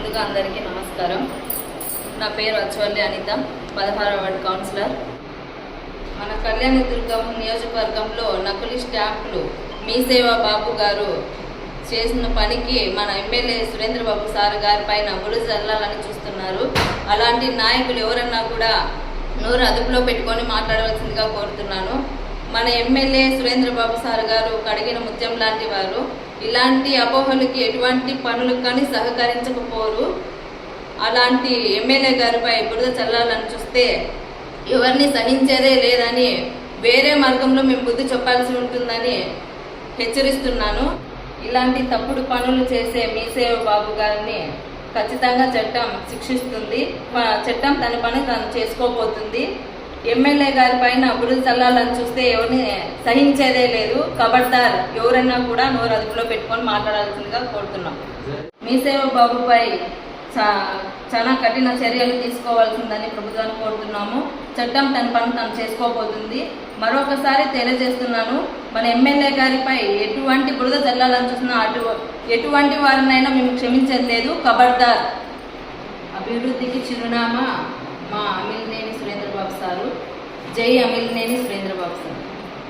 ముందుగా అందరికీ నమస్కారం. నా పేరు అచ్చవల్లి అనిత పదహారు వార్డ్ కౌన్సిలర్. మన కళ్యాణదుర్గం నియోజకవర్గంలో నకిలీ స్టాంపులు మీ సేవా బాబు గారు చేసిన పనికి మన ఎమ్మెల్యే సురేంద్ర బాబు సార్ గారి పైన బురద చల్లాలని చూస్తున్నారు. అలాంటి నాయకులు ఎవరన్నా కూడా నోరు అదుపులో పెట్టుకొని మాట్లాడవలసిందిగా కోరుతున్నాను. మన ఎమ్మెల్యే సురేంద్ర బాబు సార్ గారు కడిగిన ముత్యం లాంటి వారు ఇలాంటి అపోహలకి ఎటువంటి పనులకు కానీ సహకరించకపోరు. అలాంటి ఎమ్మెల్యే గారిపై బురద చల్లాలని చూస్తే ఎవరిని సహించేదే లేదని వేరే మార్గంలో మేము బుద్ధి చెప్పాల్సి ఉంటుందని హెచ్చరిస్తున్నాను. ఇలాంటి తప్పుడు పనులు చేసే మీసేవ బాబు గారిని ఖచ్చితంగా చట్టం శిక్షిస్తుంది. ప- చట్టం తన పని తను చేసుకోబోతుంది. ఎమ్మెల్యే గారి పైన బురద చల్లాలని చూస్తే ఎవరిని సహించేదే లేదు. కబడ్దార్ ఎవరన్నా కూడా నోరు అదుపులో పెట్టుకొని మాట్లాడాల్సిందిగా కోరుతున్నాం. మీ సేవ బాబుపై చాలా కఠిన చర్యలు తీసుకోవాల్సిందని ప్రభుత్వాన్ని కోరుతున్నాము. చట్టం తన పని తను చేసుకోబోతుంది. మరొకసారి తెలియజేస్తున్నాను మన ఎమ్మెల్యే గారిపై ఎటువంటి బురద చల్లాలని చూసినా అటు ఎటువంటి వారినైనా మేము క్షమించలేదు కబడ్దార్ అభివృద్ధికి చిరునామా. జై అమిల్ నేని సురేంద్రబాబు సార్.